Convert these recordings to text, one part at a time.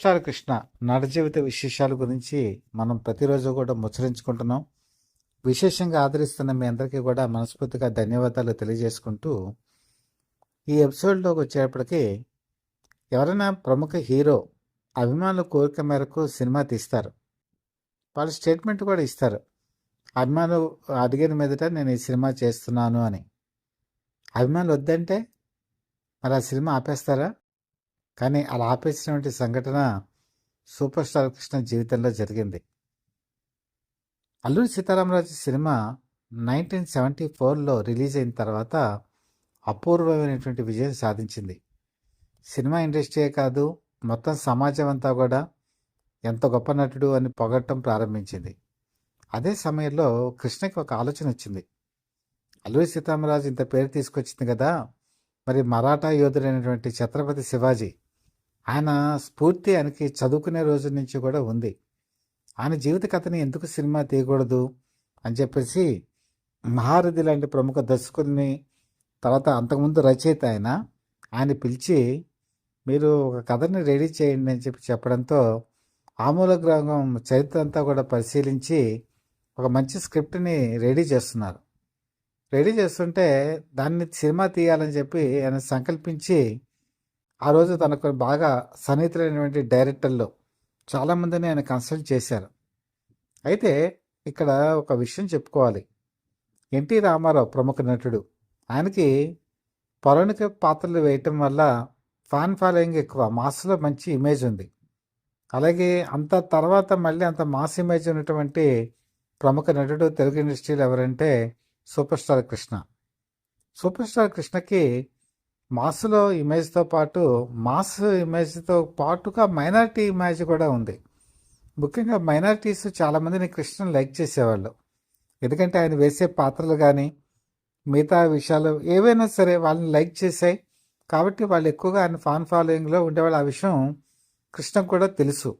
Star Krishna నట జీవిత విశేషాల గురించి మనం ప్రతిరోజు కూడా ముచ్చరించుకుంటున్నాం. విశేషంగా ఆదరిస్తున్న మీ అందరికీ కూడా మనస్ఫూర్తిగా ధన్యవాదాలు తెలియజేసుకుంటూ ఈ ఎపిసోడ్లోకి వచ్చేటప్పటికి ఎవరైనా ప్రముఖ హీరో అభిమానుల కోరిక మేరకు సినిమా తీస్తారు. వాళ్ళు స్టేట్మెంట్ కూడా ఇస్తారు. అభిమానులు అడిగిన మీదట నేను ఈ సినిమా చేస్తున్నాను అని. అభిమానులు వద్దంటే మరి ఆ సినిమా ఆపేస్తారా? కానీ అలా ఆపేసినటువంటి సంఘటన సూపర్ స్టార్ కృష్ణ జీవితంలో జరిగింది. Alluri Sitaramaraju cinema nineteen seventy ఫోర్లో రిలీజ్ అయిన తర్వాత అపూర్వమైనటువంటి విజయం సాధించింది. సినిమా ఇండస్ట్రీయే కాదు మొత్తం సమాజం అంతా కూడా ఎంత గొప్ప నటుడు అని పొగట్టం ప్రారంభించింది. అదే సమయంలో కృష్ణకి ఒక ఆలోచన వచ్చింది. అల్లూరి సీతారామరాజు ఇంత పేరు తీసుకొచ్చింది కదా మరి మరాఠా యోధుడైనటువంటి ఛత్రపతి శివాజీ ఆయన స్ఫూర్తి ఆయనకి చదువుకునే రోజు నుంచి కూడా ఉంది. ఆయన జీవిత కథని ఎందుకు సినిమా తీయకూడదు అని చెప్పేసి మహారథి లాంటి ప్రముఖ దర్శకుల్ని తర్వాత అంతకుముందు రచయిత ఆయన ఆయన పిలిచి మీరు ఒక కథని రెడీ చేయండి అని చెప్పి చెప్పడంతో ఆమూల గ్రామం చరిత్ర అంతా కూడా పరిశీలించి ఒక మంచి స్క్రిప్ట్ని రెడీ చేస్తున్నారు. రెడీ చేస్తుంటే దాన్ని సినిమా తీయాలని చెప్పి ఆయన సంకల్పించి ఆ రోజు తనకు బాగా సన్నిహితులైనటువంటి డైరెక్టర్లు చాలామందిని ఆయన కన్సల్ట్ చేశారు. అయితే ఇక్కడ ఒక విషయం చెప్పుకోవాలి. ఎన్టీ రామారావు ప్రముఖ నటుడు. ఆయనకి పౌరాణిక పాత్రలు వేయటం వల్ల ఫ్యాన్ ఫాలోయింగ్ ఎక్కువ మాస్లో మంచి ఇమేజ్ ఉంది. అలాగే అంత తర్వాత మళ్ళీ అంత మాస్ ఇమేజ్ ఉన్నటువంటి ప్రముఖ నటుడు తెలుగు ఇండస్ట్రీలో ఎవరంటే super star Krishna. Super star కృష్ణకి మాస్లో ఇమేజ్తో పాటు మాస్ ఇమేజ్తో పాటుగా మైనారిటీ ఇమేజ్ కూడా ఉంది. ముఖ్యంగా మైనారిటీస్ చాలామందిని కృష్ణ లైక్ చేసేవాళ్ళు. ఎందుకంటే ఆయన వేసే పాత్రలు కానీ మిగతా విషయాలు ఏవైనా సరే వాళ్ళని లైక్ చేసాయి కాబట్టి వాళ్ళు ఎక్కువగా ఆయన ఫాన్ ఫాలోయింగ్లో ఉండేవాళ్ళు. ఆ విషయం కృష్ణ కూడా తెలుసు.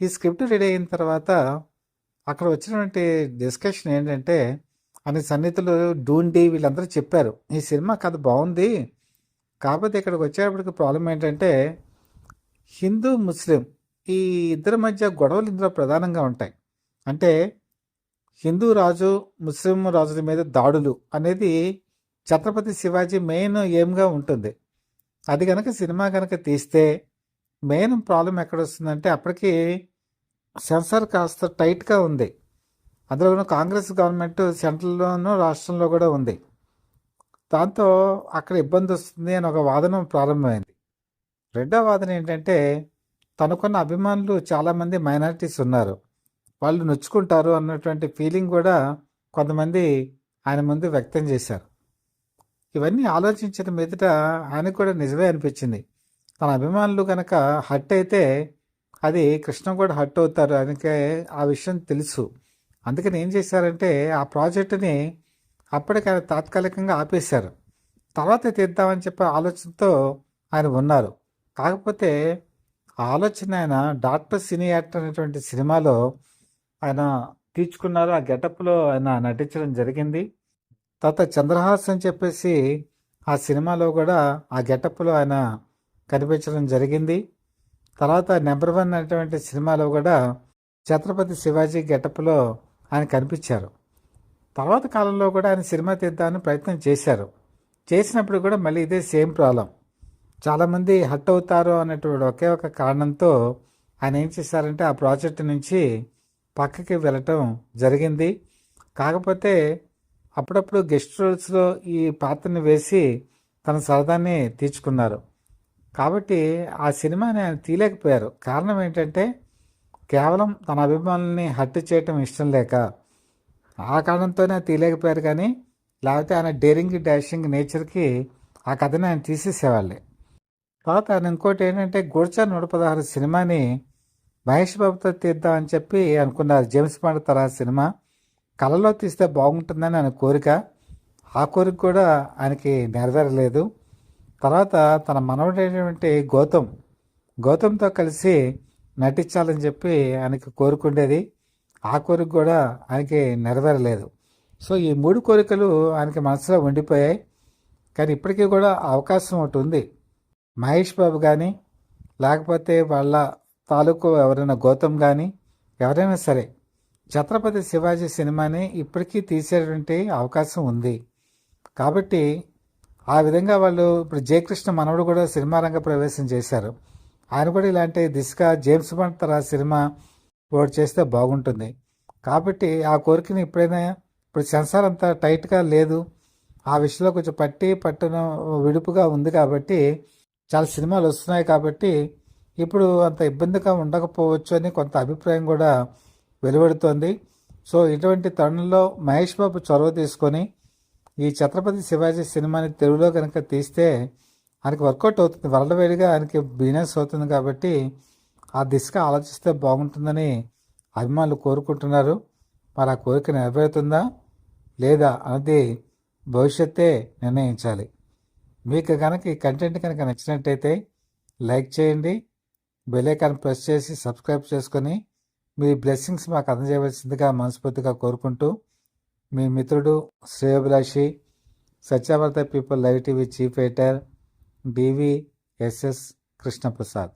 ఈ స్క్రిప్ట్ రెడీ అయిన తర్వాత అక్కడ వచ్చినటువంటి డిస్కషన్ ఏంటంటే ఆయన సన్నిహితులు డూండి వీళ్ళందరూ చెప్పారు ఈ సినిమా కథ బాగుంది కాకపోతే ఇక్కడికి వచ్చేటప్పటికి ప్రాబ్లం ఏంటంటే హిందూ ముస్లిం ఈ ఇద్దరి మధ్య గొడవలు ఇందులో ప్రధానంగా ఉంటాయి. అంటే హిందూ రాజు ముస్లిం రాజుల మీద దాడులు అనేది ఛత్రపతి శివాజీ మెయిన్ ఏమ్గా ఉంటుంది. అది కనుక సినిమా కనుక తీస్తే మెయిన్ ప్రాబ్లం ఎక్కడ వస్తుందంటే అప్పటికి సెన్సార్ కాస్త టైట్గా ఉంది. అందులో కాంగ్రెస్ గవర్నమెంట్ సెంట్రల్లోనూ రాష్ట్రంలో కూడా ఉంది. దాంతో అక్కడ ఇబ్బంది వస్తుంది అని ఒక వాదన ప్రారంభమైంది. రెండో వాదన ఏంటంటే తనకున్న అభిమానులు చాలామంది మైనారిటీస్ ఉన్నారు. వాళ్ళు నొచ్చుకుంటారు అన్నటువంటి ఫీలింగ్ కూడా కొంతమంది ఆయన ముందు వ్యక్తం చేశారు. ఇవన్నీ ఆలోచించిన మీదట ఆయనకు కూడా నిజమే అనిపించింది. తన అభిమానులు కనుక హట్ అయితే అది కృష్ణ కూడా హట్ అవుతారు. ఆయనకే ఆ విషయం తెలుసు. అందుకని ఏం చేశారంటే ఆ ప్రాజెక్టుని అప్పటికి ఆయన తాత్కాలికంగా ఆపేశారు. తర్వాత తీద్దామని చెప్పే ఆలోచనతో ఆయన ఉన్నారు. కాకపోతే ఆలోచన ఆయన డాక్టర్ సినీ యాక్టర్ అనేటువంటి సినిమాలో ఆయన తీర్చుకున్నారు. ఆ గెటప్లో ఆయన నటించడం జరిగింది. తర్వాత చంద్రహాస్ అని చెప్పేసి ఆ సినిమాలో కూడా ఆ గెటప్లో ఆయన కనిపించడం జరిగింది. తర్వాత నెంబర్ వన్ అనేటువంటి సినిమాలో కూడా ఛత్రపతి శివాజీ గెటప్లో ఆయన కనిపించారు. తర్వాత కాలంలో కూడా ఆయన సినిమా తీద్దామని ప్రయత్నం చేశారు. చేసినప్పుడు కూడా మళ్ళీ ఇదే సేమ్ ప్రాబ్లం. చాలామంది హట్ అవుతారు అనేటువంటి ఒకే ఒక కారణంతో ఆయన ఏం చేశారంటే ఆ ప్రాజెక్ట్ నుంచి పక్కకి వెళ్ళటం జరిగింది. కాకపోతే అప్పుడప్పుడు గెస్ట్ రోల్స్లో ఈ పాత్రని వేసి తన సరదాన్ని తీర్చుకున్నారు. కాబట్టి ఆ సినిమాని ఆయన తీయలేకపోయారు. కారణం ఏంటంటే కేవలం తన అభిమానుల్ని హట్టు చేయటం ఇష్టం లేక ఆ కారణంతోనే తీయలేకపోయారు కానీ లేకపోతే ఆయన డేరింగ్ డాషింగ్ నేచర్కి ఆ కథని ఆయన తీసేసేవాళ్ళే. తర్వాత ఆయన ఇంకోటి ఏంటంటే గుర్చా నూట పదహారు సినిమాని మహేష్ బాబుతో తీద్దామని చెప్పి అనుకున్నారు. జేమ్స్ బాండ్ తరహా సినిమా. కళలో తీస్తే బాగుంటుందని ఆయన కోరిక. ఆ కోరిక కూడా ఆయనకి నెరవేరలేదు. తర్వాత తన మనవడైనటువంటి గౌతమ్. గౌతమ్తో కలిసి నటించాలని చెప్పి ఆయనకి కోరుకుండేది. ఆ కోరిక కూడా ఆయనకి నెరవేరలేదు. సో ఈ మూడు కోరికలు ఆయనకి మనసులో ఉండిపోయాయి. కానీ ఇప్పటికీ కూడా అవకాశం ఒకటి ఉంది. మహేష్ బాబు కానీ లేకపోతే వాళ్ళ తాలూకు ఎవరైనా గౌతమ్ కానీ ఎవరైనా సరే ఛత్రపతి శివాజీ సినిమాని ఇప్పటికీ తీసేటువంటి అవకాశం ఉంది. కాబట్టి ఆ విధంగా వాళ్ళు ఇప్పుడు జయకృష్ణ మనవడు కూడా సినిమా రంగ ప్రవేశం చేశారు. ఆయన కూడా ఇలాంటి దిశగా జేమ్స్ బాండ్ తరహా సినిమా వాడు చేస్తే బాగుంటుంది. కాబట్టి ఆ కోరికని ఎప్పుడైనా ఇప్పుడు సెన్సార్ అంత టైట్గా లేదు. ఆ విషయంలో కొంచెం పట్టి పట్టున విడుపుగా ఉంది కాబట్టి చాలా సినిమాలు వస్తున్నాయి కాబట్టి ఇప్పుడు అంత ఇబ్బందిగా ఉండకపోవచ్చు అని కొంత అభిప్రాయం కూడా వెలువడుతోంది. సో ఇటువంటి తరుణంలో మహేష్ బాబు చొరవ తీసుకొని ఈ ఛత్రపతి శివాజీ సినిమాని తెలుగులో కనుక తీస్తే ఆయనకి వర్కౌట్ అవుతుంది. వరల్డ్ ఆయనకి బిజినెస్ అవుతుంది కాబట్టి ఆ దిశగా ఆలోచిస్తే బాగుంటుందని అభిమానులు కోరుకుంటున్నారు. మరి ఆ కోరిక నెరవేరుతుందా లేదా అన్నది భవిష్యత్తే నిర్ణయించాలి. మీకు కనుక ఈ కంటెంట్ కనుక నచ్చినట్టయితే లైక్ చేయండి. బెలైకాన్ ప్రెస్ చేసి సబ్స్క్రైబ్ చేసుకొని మీ బ్లెస్సింగ్స్ మాకు అందజేయవలసిందిగా మనస్ఫూర్తిగా కోరుకుంటూ మీ మిత్రుడు శ్రేయభిలాషి Satyavarta people live TV chief editor DVSS Krishnaprasad.